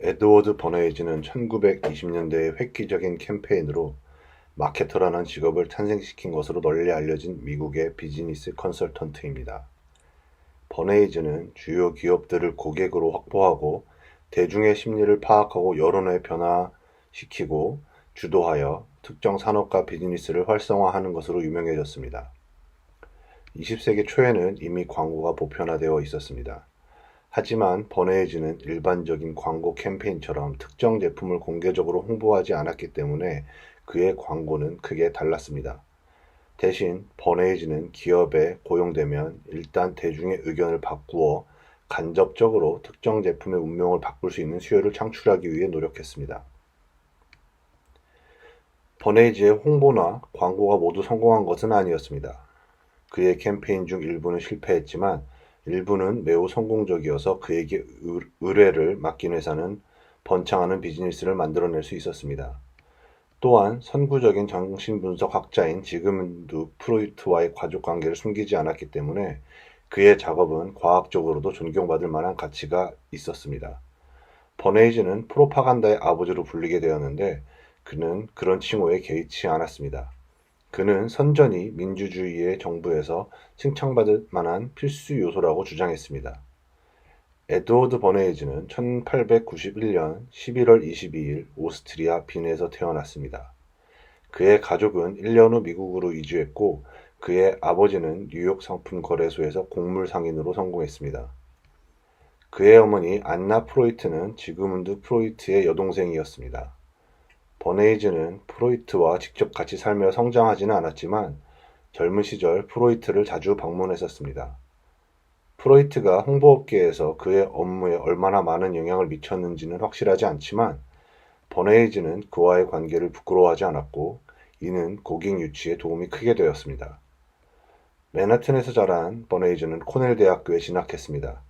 에드워드 버너에이지는 1920년대의 획기적인 캠페인으로 마케터라는 직업을 탄생시킨 것으로 널리 알려진 미국의 비즈니스 컨설턴트입니다. 버네이즈는 주요 기업들을 고객으로 확보하고 대중의 심리를 파악하고 여론을 변화시키고 주도하여 특정 산업과 비즈니스를 활성화하는 것으로 유명해졌습니다. 20세기 초에는 이미 광고가 보편화되어 있었습니다. 하지만 버네이즈는 일반적인 광고 캠페인처럼 특정 제품을 공개적으로 홍보하지 않았기 때문에 그의 광고는 크게 달랐습니다. 대신 버네이즈는 기업에 고용되면 일단 대중의 의견을 바꾸어 간접적으로 특정 제품의 운명을 바꿀 수 있는 수요를 창출하기 위해 노력했습니다. 버네이즈의 홍보나 광고가 모두 성공한 것은 아니었습니다. 그의 캠페인 중 일부는 실패했지만 일부는 매우 성공적이어서 그에게 의뢰를 맡긴 회사는 번창하는 비즈니스를 만들어낼 수 있었습니다. 또한 선구적인 정신분석 학자인 지그문드 프로이트와의 가족 관계를 숨기지 않았기 때문에 그의 작업은 과학적으로도 존경받을 만한 가치가 있었습니다. 버네이즈는 프로파간다의 아버지로 불리게 되었는데 그는 그런 칭호에 개의치 않았습니다. 그는 선전이 민주주의의 정부에서 칭찬받을 만한 필수 요소라고 주장했습니다. 에드워드 버네이즈는 1891년 11월 22일 오스트리아 빈에서 태어났습니다. 그의 가족은 1년 후 미국으로 이주했고 그의 아버지는 뉴욕 상품 거래소에서 곡물 상인으로 성공했습니다. 그의 어머니 안나 프로이트는 지그문드 프로이트의 여동생이었습니다. 버네이즈는 프로이트와 직접 같이 살며 성장하지는 않았지만 젊은 시절 프로이트를 자주 방문했었습니다. 프로이트가 홍보업계에서 그의 업무에 얼마나 많은 영향을 미쳤는지는 확실하지 않지만 버네이즈는 그와의 관계를 부끄러워하지 않았고 이는 고객 유치에 도움이 크게 되었습니다. 맨하튼에서 자란 버네이즈는 코넬 대학교에 진학했습니다.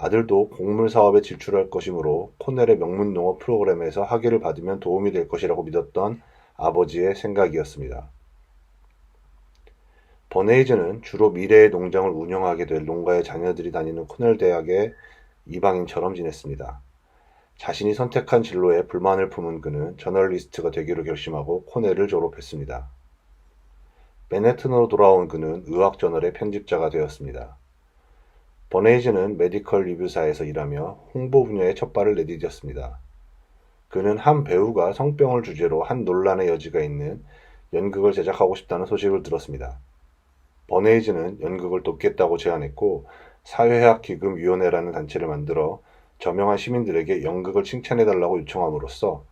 아들도 곡물 사업에 진출할 것이므로 코넬의 명문 농업 프로그램에서 학위를 받으면 도움이 될 것이라고 믿었던 아버지의 생각이었습니다. 버네이즈는 주로 미래의 농장을 운영하게 될 농가의 자녀들이 다니는 코넬 대학의 이방인처럼 지냈습니다. 자신이 선택한 진로에 불만을 품은 그는 저널리스트가 되기로 결심하고 코넬을 졸업했습니다. 맨해튼으로 돌아온 그는 의학 저널의 편집자가 되었습니다. 버네이즈는 메디컬 리뷰사에서 일하며 홍보 분야에 첫 발을 내디뎠습니다. 그는 한 배우가 성병을 주제로 한 논란의 여지가 있는 연극을 제작하고 싶다는 소식을 들었습니다. 버네이즈는 연극을 돕겠다고 제안했고 사회학 기금위원회라는 단체를 만들어 저명한 시민들에게 연극을 칭찬해달라고 요청함으로써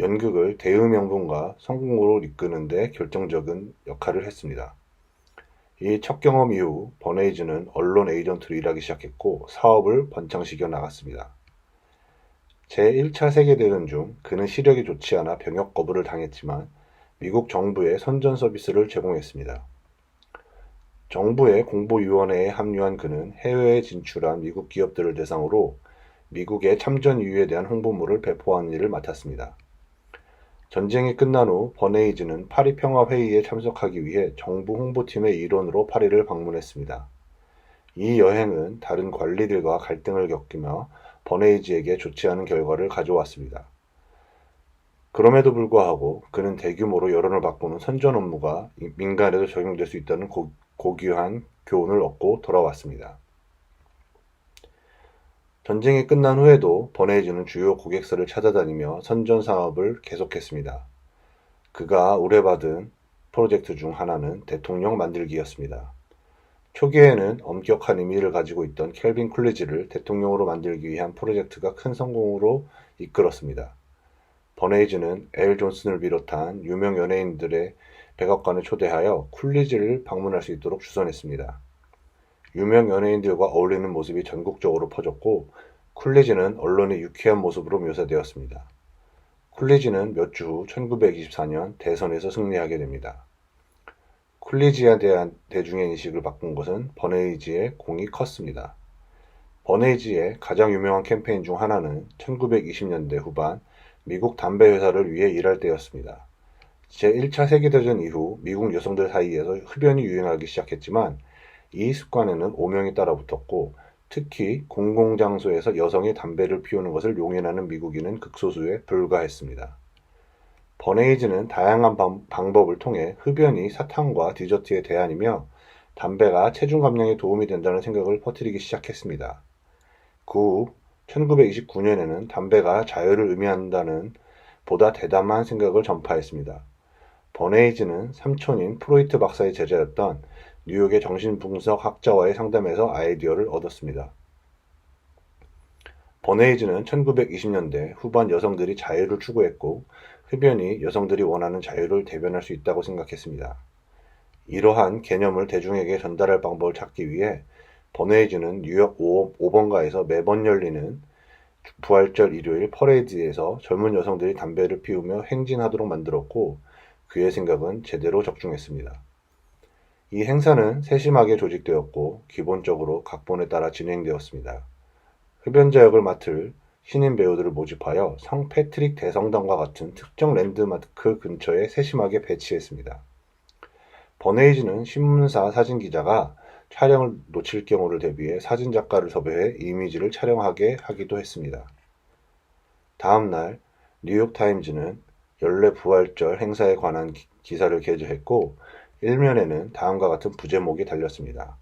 연극을 대의명분과 성공으로 이끄는 데 결정적인 역할을 했습니다. 이 첫 경험 이후 버네이즈는 언론 에이전트로 일하기 시작했고 사업을 번창시켜 나갔습니다. 제1차 세계대전 중 그는 시력이 좋지 않아 병역 거부를 당했지만 미국 정부에 선전 서비스를 제공했습니다. 정부의 공보위원회에 합류한 그는 해외에 진출한 미국 기업들을 대상으로 미국의 참전 이유에 대한 홍보물을 배포하는 일을 맡았습니다. 전쟁이 끝난 후 버네이즈는 파리 평화 회의에 참석하기 위해 정부 홍보팀의 일원으로 파리를 방문했습니다. 이 여행은 다른 관리들과 갈등을 겪으며 버네이즈에게 좋지 않은 결과를 가져왔습니다. 그럼에도 불구하고 그는 대규모로 여론을 바꾸는 선전 업무가 민간에도 적용될 수 있다는 고귀한 교훈을 얻고 돌아왔습니다. 전쟁이 끝난 후에도 버네이즈는 주요 고객사를 찾아다니며 선전 사업을 계속했습니다. 그가 의뢰받은 프로젝트 중 하나는 대통령 만들기였습니다. 초기에는 엄격한 의미를 가지고 있던 켈빈 쿨리지를 대통령으로 만들기 위한 프로젝트가 큰 성공으로 이끌었습니다. 버네이즈는 엘 존슨을 비롯한 유명 연예인들의 백악관을 초대하여 쿨리지를 방문할 수 있도록 주선했습니다. 유명 연예인들과 어울리는 모습이 전국적으로 퍼졌고 쿨리지는 언론의 유쾌한 모습으로 묘사되었습니다. 쿨리지는 몇 주 후 1924년 대선에서 승리하게 됩니다. 쿨리지에 대한 대중의 인식을 바꾼 것은 버네이지의 공이 컸습니다. 버네이지의 가장 유명한 캠페인 중 하나는 1920년대 후반 미국 담배 회사를 위해 일할 때였습니다. 제1차 세계대전 이후 미국 여성들 사이에서 흡연이 유행하기 시작했지만 이 습관에는 오명이 따라붙었고 특히 공공장소에서 여성이 담배를 피우는 것을 용인하는 미국인은 극소수에 불과했습니다. 버네이즈는 다양한 방, 방법을 통해 흡연이 사탕과 디저트의 대안이며 담배가 체중 감량에 도움이 된다는 생각을 퍼뜨리기 시작했습니다. 그 후 1929년에는 담배가 자유를 의미한다는 보다 대담한 생각을 전파했습니다. 버네이즈는 삼촌인 프로이트 박사의 제자였던 뉴욕의 정신분석 학자와의 상담에서 아이디어를 얻었습니다. 버네이즈는 1920년대 후반 여성들이 자유를 추구했고 흡연이 여성들이 원하는 자유를 대변할 수 있다고 생각했습니다. 이러한 개념을 대중에게 전달할 방법을 찾기 위해 버네이즈는 뉴욕 5번가에서 매번 열리는 부활절 일요일 퍼레이드에서 젊은 여성들이 담배를 피우며 행진하도록 만들었고 그의 생각은 제대로 적중했습니다. 이 행사는 세심하게 조직되었고 기본적으로 각본에 따라 진행되었습니다. 흡연자 역을 맡을 신인 배우들을 모집하여 성 패트릭 대성당과 같은 특정 랜드마크 근처에 세심하게 배치했습니다. 버네이즈는 신문사 사진 기자가 촬영을 놓칠 경우를 대비해 사진 작가를 섭외해 이미지를 촬영하게 하기도 했습니다. 다음 날 뉴욕타임즈는 연례 부활절 행사에 관한 기사를 게재했고 일면에는 다음과 같은 부제목이 달렸습니다.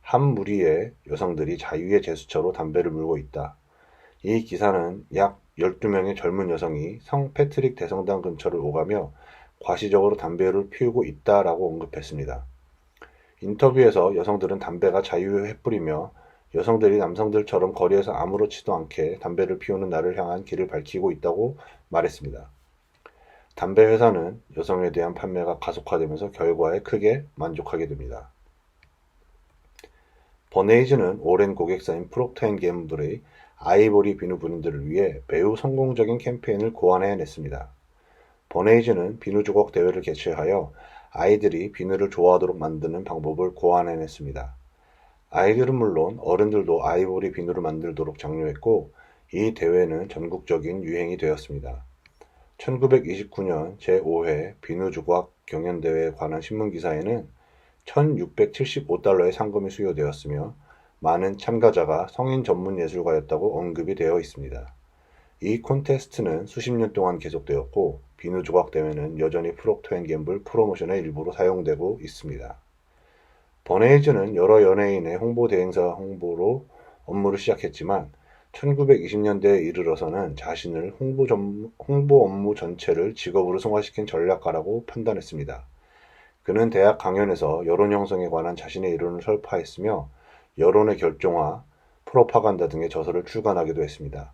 한 무리의 여성들이 자유의 제스처로 담배를 물고 있다. 이 기사는 약 12명의 젊은 여성이 성 패트릭 대성당 근처를 오가며 과시적으로 담배를 피우고 있다라고 언급했습니다. 인터뷰에서 여성들은 담배가 자유의 횃불이며 여성들이 남성들처럼 거리에서 아무렇지도 않게 담배를 피우는 나를 향한 길을 밝히고 있다고 말했습니다. 담배 회사는 여성에 대한 판매가 가속화되면서 결과에 크게 만족하게 됩니다. 버네이즈는 오랜 고객사인 프록터 앤 갬블의 아이보리 비누 브랜드를 위해 매우 성공적인 캠페인을 고안해냈습니다. 버네이즈는 비누 조각 대회를 개최하여 아이들이 비누를 좋아하도록 만드는 방법을 고안해냈습니다. 아이들은 물론 어른들도 아이보리 비누를 만들도록 장려했고 이 대회는 전국적인 유행이 되었습니다. 1929년 제5회 비누조각 경연대회에 관한 신문기사에는 1675달러의 상금이 수여되었으며 많은 참가자가 성인 전문 예술가였다고 언급이 되어 있습니다. 이 콘테스트는 수십 년 동안 계속되었고 비누 조각 대회는 여전히 프록터앤갬블 프로모션의 일부로 사용되고 있습니다. 버네이즈는 여러 연예인의 홍보 대행사 홍보로 업무를 시작했지만 1920년대에 이르러서는 자신을 홍보, 전, 홍보 업무 전체를 직업으로 승화시킨 전략가라고 판단했습니다. 그는 대학 강연에서 여론 형성에 관한 자신의 이론을 설파했으며 여론의 결정화, 프로파간다 등의 저서를 출간하기도 했습니다.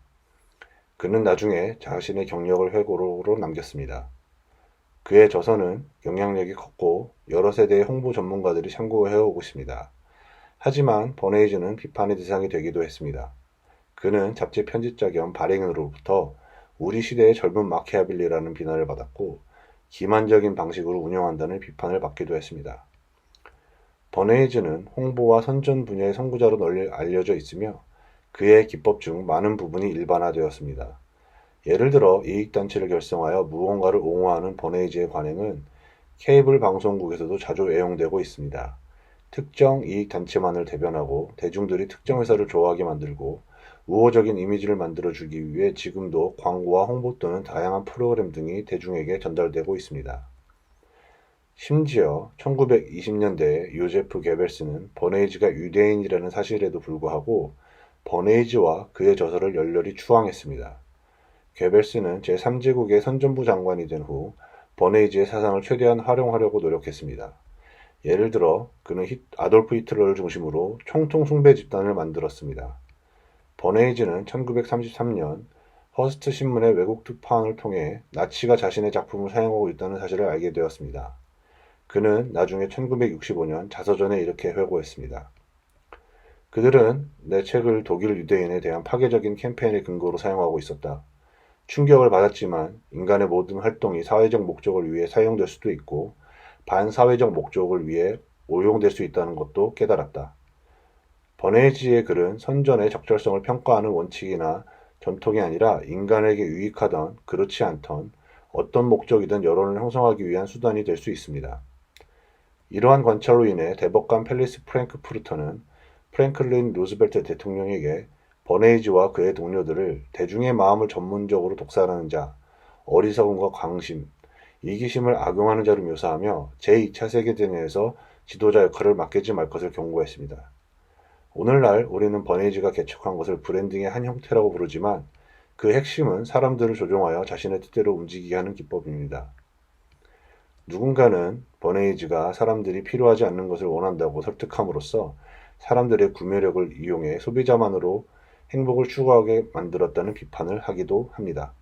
그는 나중에 자신의 경력을 회고로 남겼습니다. 그의 저서는 영향력이 컸고 여러 세대의 홍보 전문가들이 참고해오고 있습니다. 하지만 버네이즈는 비판의 대상이 되기도 했습니다. 그는 잡지 편집자 겸 발행인으로부터 우리 시대의 젊은 마키아빌리라는 비난을 받았고 기만적인 방식으로 운영한다는 비판을 받기도 했습니다. 버네이즈는 홍보와 선전 분야의 선구자로 널리 알려져 있으며 그의 기법 중 많은 부분이 일반화되었습니다. 예를 들어 이익단체를 결성하여 무언가를 옹호하는 버네이즈의 관행은 케이블 방송국에서도 자주 애용되고 있습니다. 특정 이익단체만을 대변하고 대중들이 특정 회사를 좋아하게 만들고 우호적인 이미지를 만들어주기 위해 지금도 광고와 홍보 또는 다양한 프로그램 등이 대중에게 전달되고 있습니다. 심지어 1920년대에 요제프 게벨스는 버네이즈가 유대인이라는 사실에도 불구하고 버네이즈와 그의 저서를 열렬히 추앙했습니다. 게벨스는 제3제국의 선전부 장관이 된 후 버네이즈의 사상을 최대한 활용하려고 노력했습니다. 예를 들어 그는 아돌프 히틀러를 중심으로 총통 숭배 집단을 만들었습니다. 버네이즈는 1933년 허스트 신문의 외국 특파원을 통해 나치가 자신의 작품을 사용하고 있다는 사실을 알게 되었습니다. 그는 나중에 1965년 자서전에 이렇게 회고했습니다. 그들은 내 책을 독일 유대인에 대한 파괴적인 캠페인의 근거로 사용하고 있었다. 충격을 받았지만 인간의 모든 활동이 사회적 목적을 위해 사용될 수도 있고 반사회적 목적을 위해 오용될 수 있다는 것도 깨달았다. 버네이지의 글은 선전의 적절성을 평가하는 원칙이나 전통이 아니라 인간에게 유익하던 그렇지 않던 어떤 목적이든 여론을 형성하기 위한 수단이 될 수 있습니다. 이러한 관찰로 인해 대법관 펠리스 프랭크푸르터는 프랭클린 루즈벨트 대통령에게 버네이즈와 그의 동료들을 대중의 마음을 전문적으로 독살하는 자, 어리석음과 광심, 이기심을 악용하는 자로 묘사하며 제2차 세계대전에서 지도자 역할을 맡기지 말 것을 경고했습니다. 오늘날 우리는 버네이즈가 개척한 것을 브랜딩의 한 형태라고 부르지만 그 핵심은 사람들을 조종하여 자신의 뜻대로 움직이게 하는 기법입니다. 누군가는 버네이즈가 사람들이 필요하지 않는 것을 원한다고 설득함으로써 사람들의 구매력을 이용해 소비자만으로 행복을 추구하게 만들었다는 비판을 하기도 합니다.